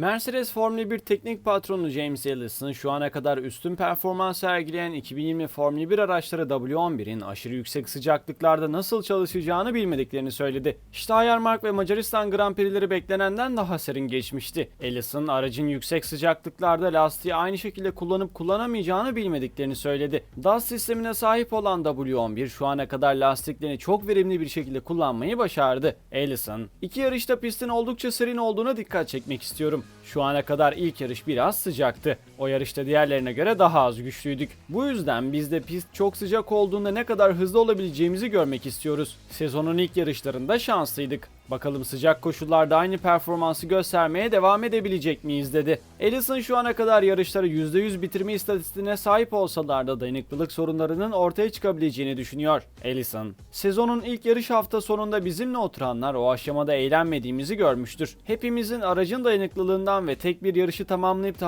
Mercedes Formula 1 teknik patronu James Ellison şu ana kadar üstün performans sergileyen 2020 Formula 1 araçları W11'in aşırı yüksek sıcaklıklarda nasıl çalışacağını bilmediklerini söyledi. Steiermark ve Macaristan Grand Prix'leri beklenenden daha serin geçmişti. Ellison aracın yüksek sıcaklıklarda lastiği aynı şekilde kullanıp kullanamayacağını bilmediklerini söyledi. DAS sistemine sahip olan W11 şu ana kadar lastiklerini çok verimli bir şekilde kullanmayı başardı. Ellison, iki yarışta pistin oldukça serin olduğuna dikkat çekmek istiyorum. Şu ana kadar ilk yarış biraz sıcaktı. O yarışta diğerlerine göre daha az güçlüydük. Bu yüzden biz de pist çok sıcak olduğunda ne kadar hızlı olabileceğimizi görmek istiyoruz. Sezonun ilk yarışlarında şanslıydık. Bakalım sıcak koşullarda aynı performansı göstermeye devam edebilecek miyiz dedi. Ellison şu ana kadar yarışları %100 bitirme istatistiğine sahip olsalar da dayanıklılık sorunlarının ortaya çıkabileceğini düşünüyor. Ellison, sezonun ilk yarış hafta sonunda bizimle oturanlar o aşamada eğlenmediğimizi görmüştür. Hepimizin aracın dayanıklılığından ve tek bir yarışı tamamlayıp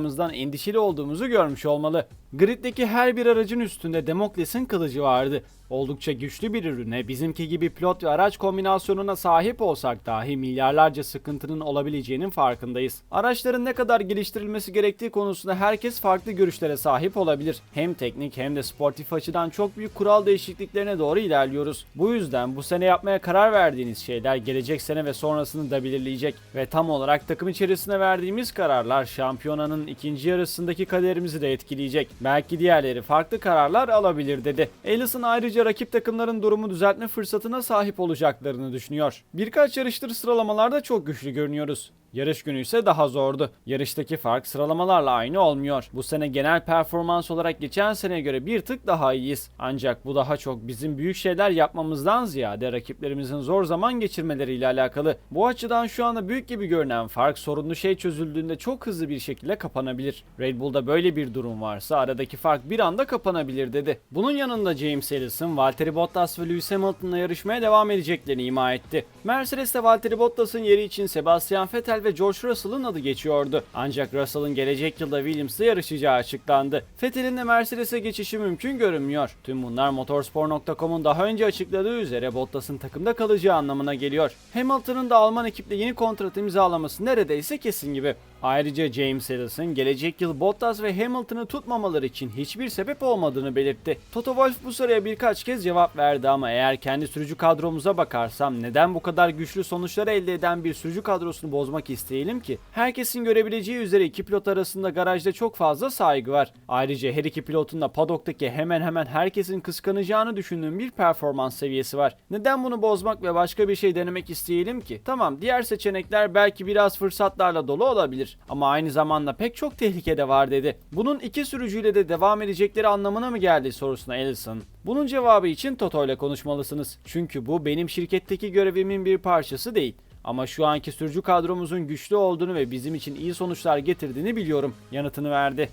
tamamlayamayacağımızdan endişeli olduğumuzu görmüş olmalı. Grid'deki her bir aracın üstünde Demokles'in kılıcı vardı. Oldukça güçlü bir ürüne, bizimki gibi pilot ve araç kombinasyonuna sahip olsak dahi milyarlarca sıkıntının olabileceğinin farkındayız. Araçların ne kadar geliştirilmesi gerektiği konusunda herkes farklı görüşlere sahip olabilir. Hem teknik hem de sportif açıdan çok büyük kural değişikliklerine doğru ilerliyoruz. Bu yüzden bu sene yapmaya karar verdiğiniz şeyler gelecek sene ve sonrasını da belirleyecek. Ve tam olarak takım içerisinde verdiğimiz kararlar şampiyonanın ikinci yarısındaki kaderimizi de etkileyecek. Belki diğerleri farklı kararlar alabilir dedi. Ellison ayrıca rakip takımların durumu düzeltme fırsatına sahip olacaklarını düşünüyor. Birkaç yarıştır sıralamalarda çok güçlü görünüyoruz. Yarış günü ise daha zordu. Yarıştaki fark sıralamalarla aynı olmuyor. Bu sene genel performans olarak geçen seneye göre bir tık daha iyiyiz. Ancak bu daha çok bizim büyük şeyler yapmamızdan ziyade rakiplerimizin zor zaman geçirmeleriyle alakalı. Bu açıdan şu anda büyük gibi görünen fark sorunlu şey çözüldüğünde çok hızlı bir şekilde kapanabilir. Red Bull'da böyle bir durum varsa aradaki fark bir anda kapanabilir dedi. Bunun yanında James Ellison, Valtteri Bottas ve Lewis Hamilton'la yarışmaya devam edeceklerini ima etti. Mercedes'te Valtteri Bottas'ın yeri için Sebastian Vettel ve George Russell'ın adı geçiyordu. Ancak Russell'ın gelecek yılda Williams'la yarışacağı açıklandı. Vettel'in de Mercedes'e geçişi mümkün görünmüyor. Tüm bunlar motorsport.com'un daha önce açıkladığı üzere Bottas'ın takımda kalacağı anlamına geliyor. Hamilton'ın da Alman ekiple yeni kontrat imzalaması neredeyse kesin gibi. Ayrıca James Ellison gelecek yıl Bottas ve Hamilton'ı tutmamaları için hiçbir sebep olmadığını belirtti. Toto Wolff bu soruya birkaç kez cevap verdi ama eğer kendi sürücü kadromuza bakarsam neden bu kadar güçlü sonuçlar elde eden bir sürücü kadrosunu bozmak isteyelim ki? Herkesin görebileceği üzere iki pilot arasında garajda çok fazla saygı var. Ayrıca her iki pilotun da padoktaki hemen hemen herkesin kıskanacağını düşündüğüm bir performans seviyesi var. Neden bunu bozmak ve başka bir şey denemek isteyelim ki? Tamam diğer seçenekler belki biraz fırsatlarla dolu olabilir ama aynı zamanda pek çok tehlike de var dedi. Bunun iki sürücüyle de devam edecekleri anlamına mı geldi sorusuna Ellison. Bunun cevabı için Toto ile konuşmalısınız. Çünkü bu benim şirketteki görevimin bir parçası değil. Ama şu anki sürücü kadromuzun güçlü olduğunu ve bizim için iyi sonuçlar getirdiğini biliyorum yanıtını verdi.